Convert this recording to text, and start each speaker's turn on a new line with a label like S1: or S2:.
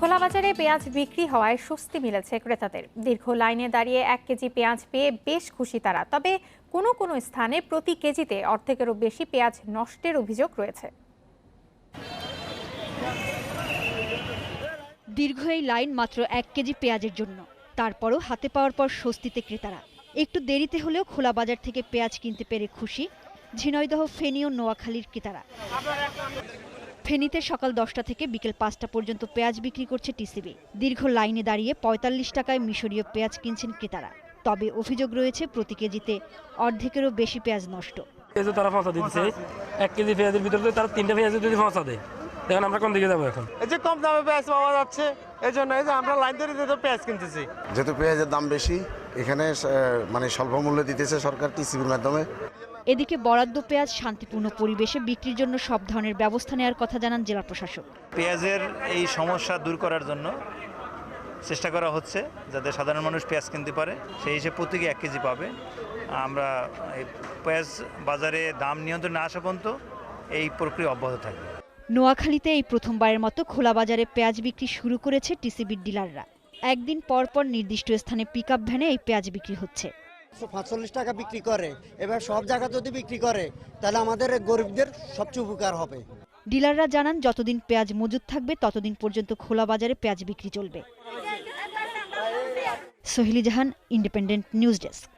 S1: খোলা বাজারে পেঁয়াজ বিক্রি হওয়ায় স্বস্তি মিলেছে ক্রেতাদের। দীর্ঘ লাইনে দাঁড়িয়ে এক কেজি পেঁয়াজ পেয়ে বেশ খুশি তারা। তবে কোনো কোনো স্থানে প্রতি কেজিতে অর্ধেকেরও বেশি পেঁয়াজ নষ্টের অভিযোগ রয়েছে।
S2: দীর্ঘ এই লাইন মাত্র এক কেজি পেঁয়াজের জন্য। তারপরও হাতে পাওয়ার পর স্বস্তিতে ক্রেতারা। একটু দেরিতে হলেও খোলা বাজার থেকে পেঁয়াজ কিনতে পেরে খুশি ঝিনাইদহ, ফেনী ও নোয়াখালীর ক্রেতারা। ফেনীতে সকাল দশটা থেকে বিকেল পাঁচটা পর্যন্ত পেঁয়াজ বিক্রি করছে টিসিবি। দীর্ঘ লাইনে দাঁড়িয়ে পঁয়তাল্লিশ টাকায় মিশরীয় পেঁয়াজ কিনছেন ক্রেতারা। তবে অভিযোগ রয়েছে প্রতি কেজিতে অর্ধেকেরও বেশি পেঁয়াজ নষ্ট।
S3: পেঁয়াজও তারা পৌঁছা দিচ্ছে। এক কেজি পেঁয়াজের ভিতরে তারা তিনটা পেঁয়াজ যদি পৌঁছা দেয় দেখেন আমরা কোন দিকে যাব এখন।
S4: এই যে কম দামে পেঁয়াজ পাওয়া যাচ্ছে এই জন্য এই যে আমরা লাইন ধরে ধরে পেঁয়াজ কিনতেছি।
S5: যেহেতু পেঁয়াজের দাম বেশি এখানে মানে স্বল্প মূল্যে দিতেছে সরকার টিসিবির মাধ্যমে।
S2: এদিকে বরাদ্দ পেঁয়াজ শান্তিপূর্ণ পরিবেশে বিক্রির জন্য সব ধরনের ব্যবস্থা নেওয়ার কথা জানান জেলা প্রশাসক।
S6: পেঁয়াজের এই সমস্যা দূর করার জন্য চেষ্টা করা হচ্ছে যাতে সাধারণ মানুষ পেঁয়াজ কিনতে পারে। সেই হিসেবে প্রত্যেকে এক কেজি পাবে। আমরা এই পেঁয়াজ বাজারে দাম নিয়ন্ত্রণ না আসা পর্যন্ত এই প্রক্রিয়া অব্যাহত থাকবে।
S2: নোয়াখালীতে এই প্রথমবারের মতো খোলা বাজারে পেঁয়াজ বিক্রি শুরু করেছে টিসিবির ডিলাররা। একদিন পর পর নির্দিষ্ট স্থানে পিকআপ ভ্যানে এই পেঁয়াজ বিক্রি হচ্ছে।
S7: পাঁচচল্লিশ টাকা বিক্রি করে। এবার সব জায়গা যদি বিক্রি করে, তাহলে আমাদের গরিবদের সবচেয়ে উপকার হবে।
S2: ডিলাররা জানান, যতদিন পেঁয়াজ মজুদ থাকবে, ততদিন পর্যন্ত খোলা বাজারে পেঁয়াজ বিক্রি চলবে। Sohili Jahan independent news desk